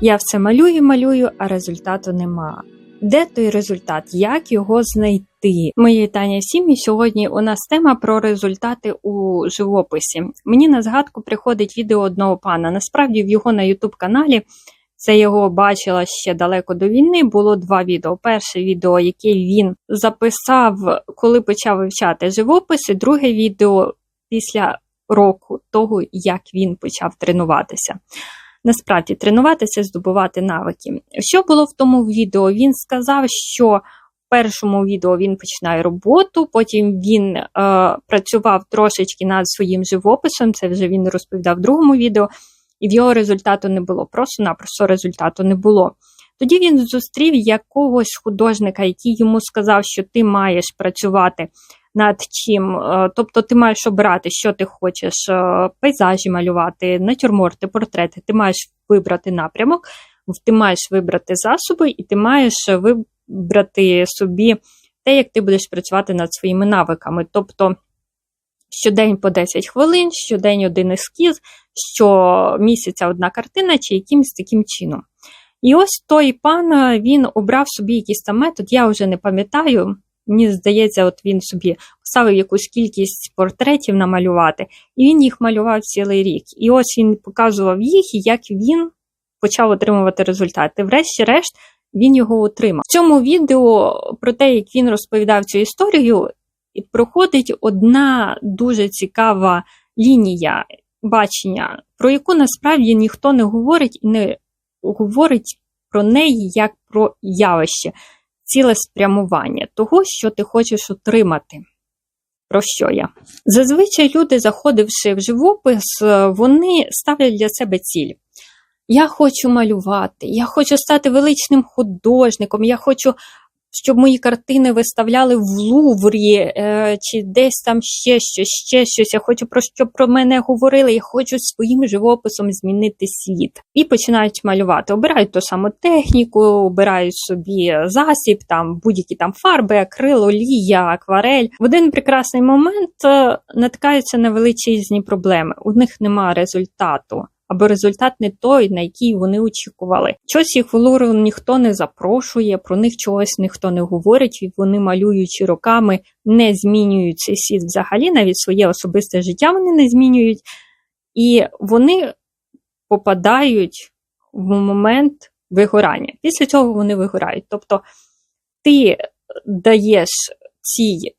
Я все малюю, малюю, а результату нема. Де той результат? Як його знайти? Мої вітання всім. І сьогодні у нас тема про результати у живописі. Мені на згадку приходить відео одного пана. Насправді в його на Ютуб каналі це його бачила ще далеко до війни. Було два відео. Перше відео, яке він записав, коли почав вивчати живопис, і друге відео після року того, як він почав тренуватися. Насправді тренуватися, здобувати навики. Що було в тому відео? Він сказав, що в першому відео він починає роботу, потім він е, працював трошечки над своїм живописом. Це вже він розповідав в другому відео, і в його результату не було. Просто-напросто результату не було. Тоді він зустрів якогось художника, який йому сказав, що ти маєш працювати над чим. Е, тобто ти маєш обрати, що ти хочеш, е, пейзажі малювати, натюрморти, портрети. Ти маєш вибрати напрямок, ти маєш вибрати засоби, і ти маєш вибрати собі те, як ти будеш працювати над своїми навиками. Тобто щодень по 10 хвилин, щодень один ескіз, щомісяця одна картина, чи якимось таким чином. І ось той пан він обрав собі якийсь там метод, я вже не пам'ятаю. Мені здається, от він собі поставив якусь кількість портретів намалювати, і він їх малював цілий рік. І ось він показував їх, як він почав отримувати результати. Врешті-решт, він його отримав. В цьому відео про те, як він розповідав цю історію, проходить одна дуже цікава лінія бачення, про яку насправді ніхто не говорить і не говорить про неї як про явище ціле спрямування того, що ти хочеш отримати. Про що я? Зазвичай люди, заходивши в живопис, вони ставлять для себе ціль. Я хочу малювати, я хочу стати величним художником, я хочу щоб мої картини виставляли в Луврі, е, чи десь там ще щось, ще щось. Я хочу про що про мене говорили. Я хочу своїм живописом змінити світ. І починають малювати. Обирають ту саму техніку, обирають собі засіб, там будь-які там фарби, акрил, олія, акварель. В один прекрасний момент е, натикаються на величезні проблеми. У них немає результату або результат не той, на який вони очікували. Щось їх в ніхто не запрошує, про них чогось ніхто не говорить, і вони малюючи роками, не змінюють цей світ взагалі, навіть своє особисте життя вони не змінюють, і вони попадають в момент вигорання. Після цього вони вигорають. Тобто ти даєш цій е,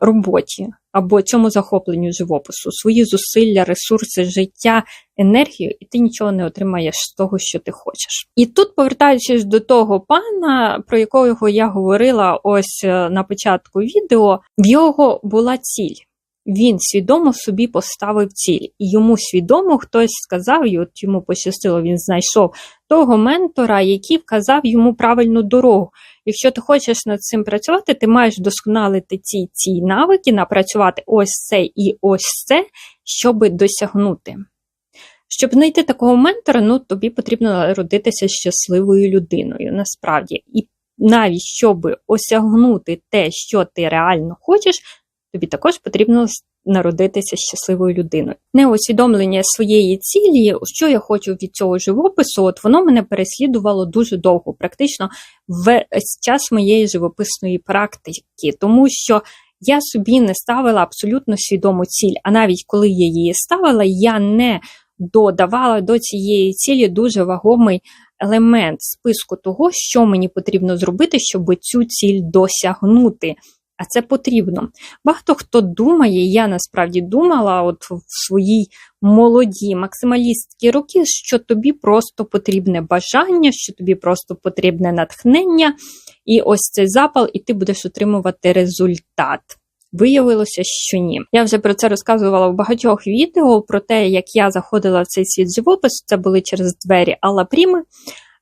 роботі або цьому захопленню живопису, свої зусилля, ресурси, життя, енергію, і ти нічого не отримаєш з того, що ти хочеш. І тут, повертаючись до того пана, про якого я говорила ось е, на початку відео, в його була ціль. Він свідомо собі поставив ціль, і йому свідомо хтось сказав, і от йому пощастило, він знайшов того ментора, який вказав йому правильну дорогу. Якщо ти хочеш над цим працювати, ти маєш вдосконалити ці ці навики, напрацювати ось це і ось це, щоб досягнути. Щоб знайти такого ментора, ну тобі потрібно народитися щасливою людиною, насправді. І навіть щоб осягнути те, що ти реально хочеш, тобі також потрібно народитися щасливою людиною. Неусвідомлення своєї цілі, що я хочу від цього живопису, от воно мене переслідувало дуже довго, практично весь час моєї живописної практики, тому що. Я собі не ставила абсолютно свідому ціль, а навіть коли я її ставила, я не додавала до цієї цілі дуже вагомий елемент списку того, що мені потрібно зробити, щоб цю ціль досягнути а це потрібно. Багато хто думає, я насправді думала, от в своїй молоді максималістські роки, що тобі просто потрібне бажання, що тобі просто потрібне натхнення, і ось цей запал, і ти будеш отримувати результат. Виявилося, що ні. Я вже про це розказувала в багатьох відео про те, як я заходила в цей світ живопису. Це були через двері Алла Пріми.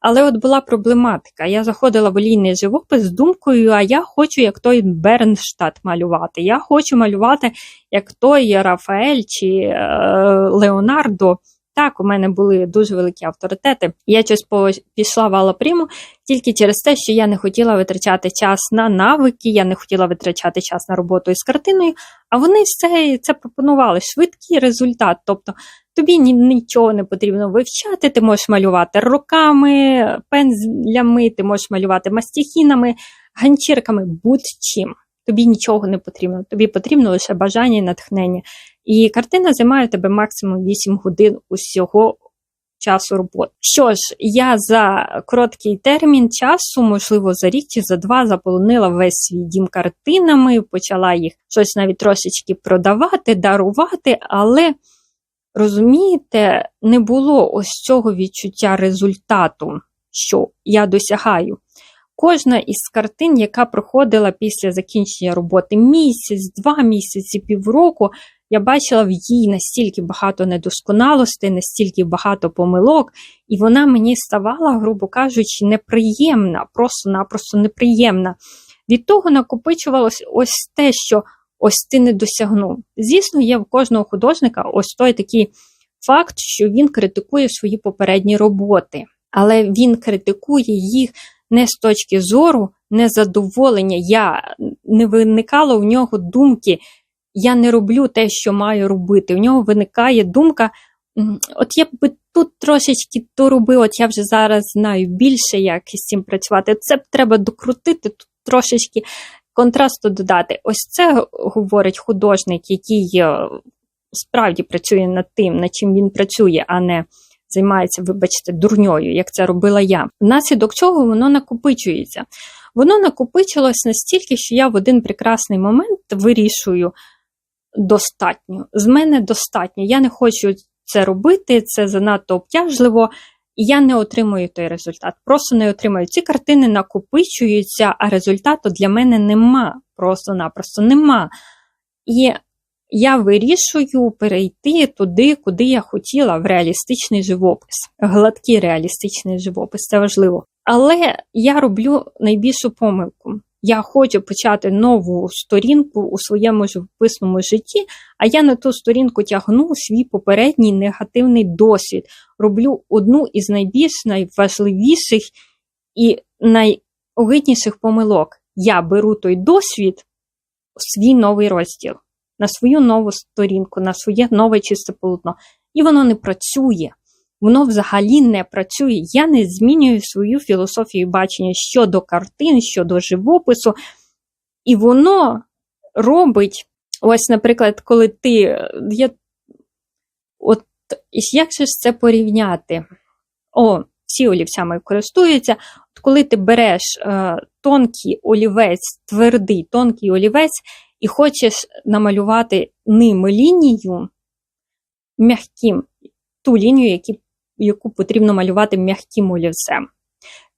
Але от була проблематика. Я заходила в олійний живопис з думкою, а я хочу, як той Бернштадт малювати. Я хочу малювати, як той Рафаель чи е, Леонардо Так, у мене були дуже великі авторитети. Я щось пішла в Алапріму тільки через те, що я не хотіла витрачати час на навики, я не хотіла витрачати час на роботу із картиною, а вони все це пропонували швидкий результат. Тобто тобі нічого не потрібно вивчати, ти можеш малювати руками, пензлями, ти можеш малювати мастихінами, ганчірками, будь-чим. Тобі нічого не потрібно, тобі потрібно лише бажання і натхнення. І картина займає тебе максимум 8 годин усього часу роботи. Що ж, я за короткий термін часу, можливо, за рік чи за два, заполонила весь свій дім картинами, почала їх щось навіть трошечки продавати, дарувати, але. Розумієте, не було ось цього відчуття результату, що я досягаю. Кожна із картин, яка проходила після закінчення роботи місяць, два місяці, півроку, я бачила в їй настільки багато недосконалостей, настільки багато помилок, і вона мені ставала, грубо кажучи, неприємна, просто-напросто неприємна. Від того накопичувалось ось те, що ось ти не досягнув. Звісно, є в кожного художника ось той такий факт, що він критикує свої попередні роботи, але він критикує їх не з точки зору незадоволення. Я не виникало в нього думки, я не роблю те, що маю робити. У нього виникає думка. От я би тут трошечки то робив, от я вже зараз знаю більше, як з цим працювати. Це б треба докрутити, тут трошечки контрасту додати. Ось це говорить художник, який е, справді працює над тим, над чим він працює, а не займається, вибачте, дурньою, як це робила я. Внаслідок чого воно накопичується. Воно накопичилось настільки, що я в один прекрасний момент вирішую достатньо. З мене достатньо. Я не хочу це робити, це занадто обтяжливо. І я не отримую той результат. Просто не отримую. Ці картини накопичуються, а результату для мене нема. Просто-напросто нема. І я вирішую перейти туди, куди я хотіла, в реалістичний живопис, гладкий реалістичний живопис, це важливо. Але я роблю найбільшу помилку. Я хочу почати нову сторінку у своєму живописному житті, а я на ту сторінку тягну свій попередній негативний досвід. Роблю одну із найбільш найважливіших і найогидніших помилок. Я беру той досвід у свій новий розділ на свою нову сторінку, на своє нове чисте полотно. І воно не працює. Воно взагалі не працює. Я не змінюю свою філософію бачення щодо картин, щодо живопису. І воно робить, ось, наприклад, коли ти. Я, от, Як же ж це порівняти? О, всі олівцями користуються. От Коли ти береш е, тонкий олівець, твердий тонкий олівець і хочеш намалювати ним лінію м'яким, ту лінію, які, яку потрібно малювати м'яким олівцем.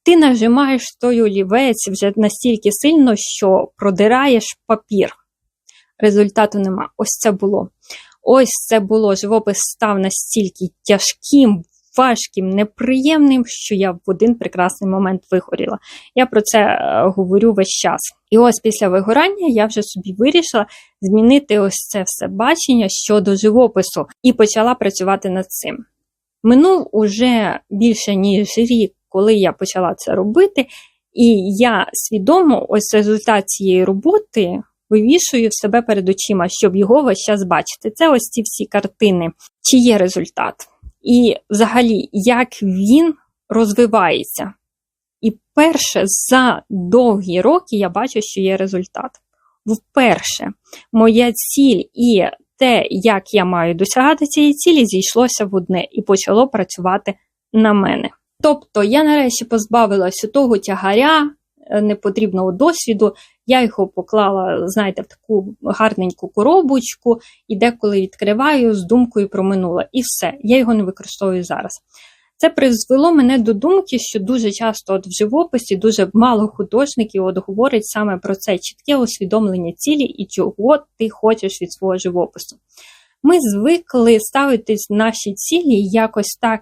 Ти нажимаєш той олівець вже настільки сильно, що продираєш папір. Результату нема. Ось це було. Ось це було. Живопис став настільки тяжким, важким, неприємним, що я в один прекрасний момент вигоріла. Я про це е, говорю весь час. І ось після вигорання я вже собі вирішила змінити ось це все бачення щодо живопису і почала працювати над цим. Минув уже більше ніж рік, коли я почала це робити, і я свідомо ось результат цієї роботи. Вивішую себе перед очима, щоб його весь час бачити. Це ось ці всі картини. Чи є результат? І взагалі, як він розвивається. І перше, за довгі роки я бачу, що є результат. Вперше, моя ціль і те, як я маю досягати цієї цілі, зійшлося в одне і почало працювати на мене. Тобто я нарешті позбавилася того тягаря непотрібного досвіду, я його поклала, знаєте, в таку гарненьку коробочку і деколи відкриваю з думкою про минуле. І все, я його не використовую зараз. Це призвело мене до думки, що дуже часто от в живописі дуже мало художників от говорять саме про це чітке усвідомлення цілі і чого ти хочеш від свого живопису. Ми звикли ставити наші цілі якось так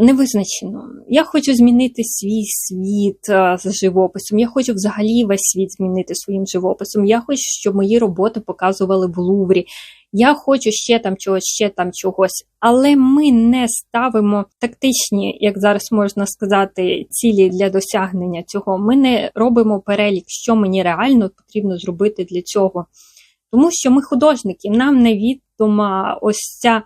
невизначено. Я хочу змінити свій світ з живописом. Я хочу взагалі весь світ змінити своїм живописом. Я хочу, щоб мої роботи показували в Луврі. я хочу ще там чогось, ще там чогось. Але ми не ставимо тактичні, як зараз можна сказати, цілі для досягнення цього. Ми не робимо перелік, що мені реально потрібно зробити для цього. Тому що ми художники, нам невідома ось ця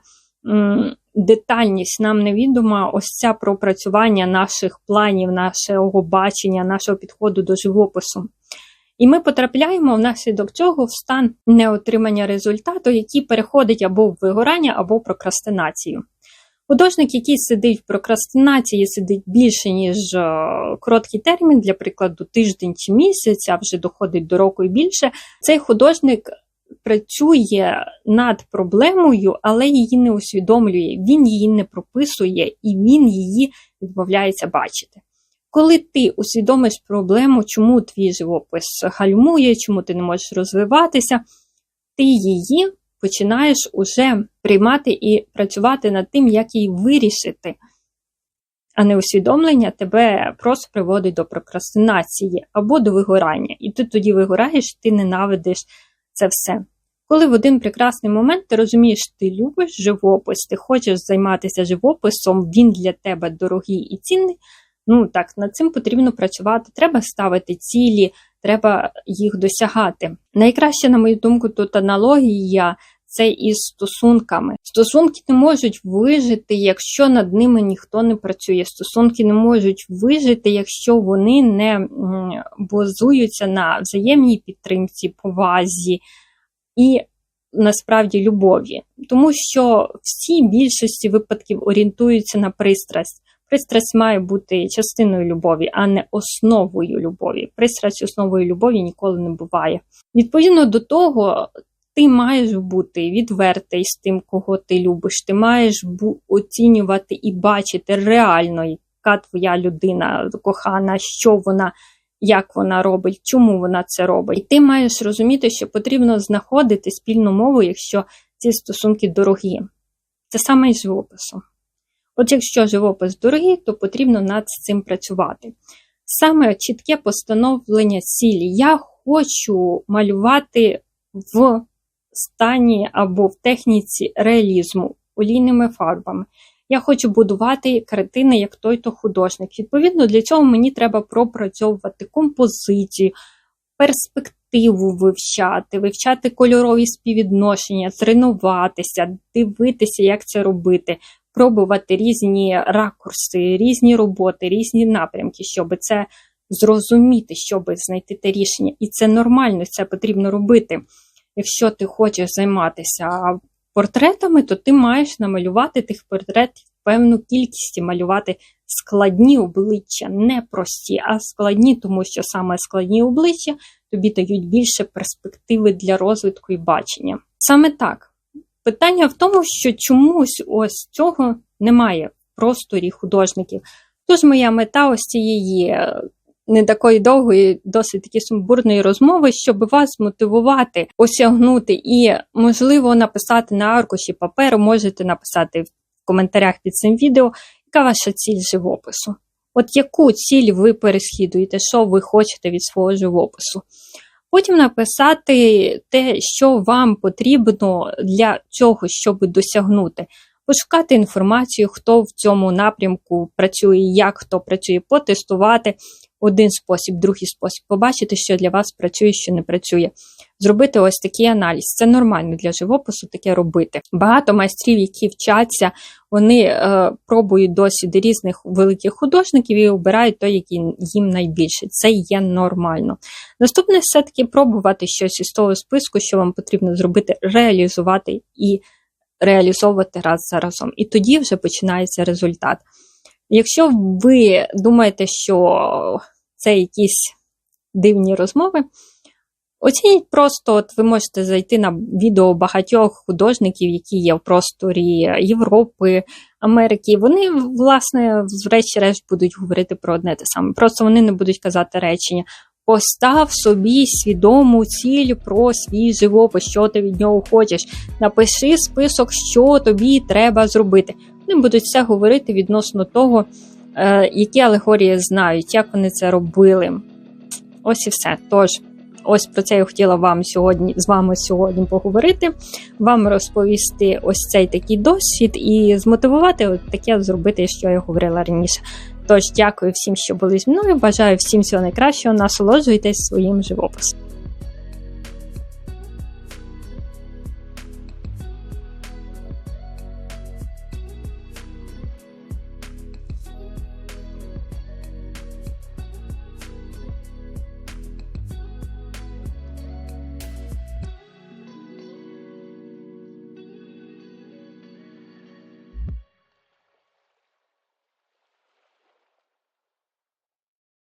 детальність, нам невідома ось ця пропрацювання наших планів, нашого бачення, нашого підходу до живопису. І ми потрапляємо внаслідок цього в стан неотримання результату, який переходить або в вигорання, або в прокрастинацію. Художник, який сидить в прокрастинації, сидить більше, ніж е, короткий термін, для прикладу, тиждень чи місяць, а вже доходить до року і більше. Цей художник працює над проблемою, але її не усвідомлює, він її не прописує і він її відмовляється бачити. Коли ти усвідомиш проблему, чому твій живопис гальмує, чому ти не можеш розвиватися, ти її починаєш уже приймати і працювати над тим, як її вирішити. А не усвідомлення тебе просто приводить до прокрастинації або до вигорання. І ти тоді вигораєш, ти ненавидиш це все. Коли в один прекрасний момент ти розумієш, ти любиш живопис, ти хочеш займатися живописом, він для тебе дорогий і цінний. Ну так, над цим потрібно працювати. Треба ставити цілі, треба їх досягати. Найкраще, на мою думку, тут аналогія це із стосунками. Стосунки не можуть вижити, якщо над ними ніхто не працює. Стосунки не можуть вижити, якщо вони не базуються на взаємній підтримці, повазі і насправді любові. Тому що всі більшості випадків орієнтуються на пристрасть. Пристрасть має бути частиною любові, а не основою любові. Пристрасть основою любові ніколи не буває. Відповідно до того, ти маєш бути відвертий з тим, кого ти любиш. Ти маєш оцінювати і бачити реально, яка твоя людина кохана, що вона. Як вона робить, чому вона це робить. І ти маєш розуміти, що потрібно знаходити спільну мову, якщо ці стосунки дорогі. Це саме із живописом. От якщо живопис дорогий, то потрібно над цим працювати. Саме чітке постановлення цілі. Я хочу малювати в стані або в техніці реалізму олійними фарбами. Я хочу будувати картини, як той-то художник. Відповідно, для цього мені треба пропрацьовувати композицію, перспективу вивчати, вивчати кольорові співвідношення, тренуватися, дивитися, як це робити, пробувати різні ракурси, різні роботи, різні напрямки, щоб це зрозуміти, щоб знайти те рішення. І це нормально, це потрібно робити. Якщо ти хочеш займатися портретами, то ти маєш намалювати тих портретів певну кількість і малювати складні обличчя, не прості, а складні, тому що саме складні обличчя тобі дають більше перспективи для розвитку і бачення. Саме так. Питання в тому, що чомусь ось цього немає в просторі художників. Тож моя мета ось цієї е, не такої довгої, досить таки сумбурної розмови, щоб вас мотивувати, осягнути і, можливо, написати на аркуші паперу, можете написати в коментарях під цим відео, яка ваша ціль живопису. От яку ціль ви переслідуєте, що ви хочете від свого живопису. Потім написати те, що вам потрібно для цього, щоб досягнути. Пошукати інформацію, хто в цьому напрямку працює, як хто працює, потестувати один спосіб, другий спосіб, побачити, що для вас працює, що не працює. Зробити ось такий аналіз. Це нормально для живопису таке робити. Багато майстрів, які вчаться, вони е, пробують досвіди різних великих художників і обирають той, який їм найбільше. Це є нормально. Наступне все-таки пробувати щось із того списку, що вам потрібно зробити, реалізувати і реалізовувати раз за разом. І тоді вже починається результат. Якщо ви думаєте, що це якісь дивні розмови, оцініть просто, от ви можете зайти на відео багатьох художників, які є в просторі Європи, Америки. Вони, власне, врешті-решт будуть говорити про одне те саме. Просто вони не будуть казати речення. Постав собі свідому ціль про свій живопис, що ти від нього хочеш. Напиши список, що тобі треба зробити. Вони будуть все говорити відносно того, е, які алегорії знають, як вони це робили. Ось і все. Тож, Ось про це я хотіла вам сьогодні з вами сьогодні поговорити, вам розповісти ось цей такий досвід і змотивувати от таке зробити, що я говорила раніше. Тож, дякую всім, що були зі мною. Бажаю всім всього найкращого. Насолоджуйтесь своїм живописом.